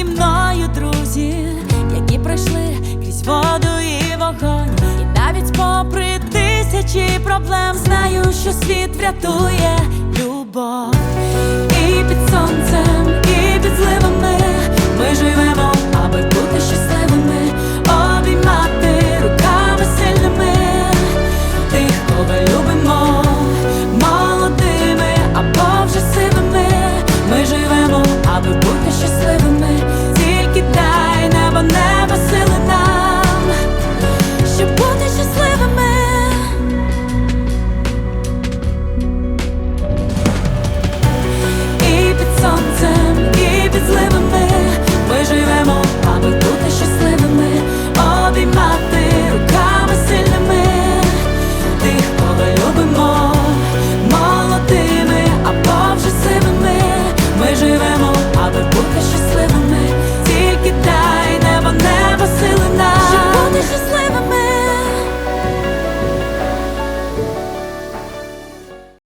зі мною друзі, які пройшли крізь воду і вогонь, і навіть попри тисячі проблем знаю, що світ врятує любов.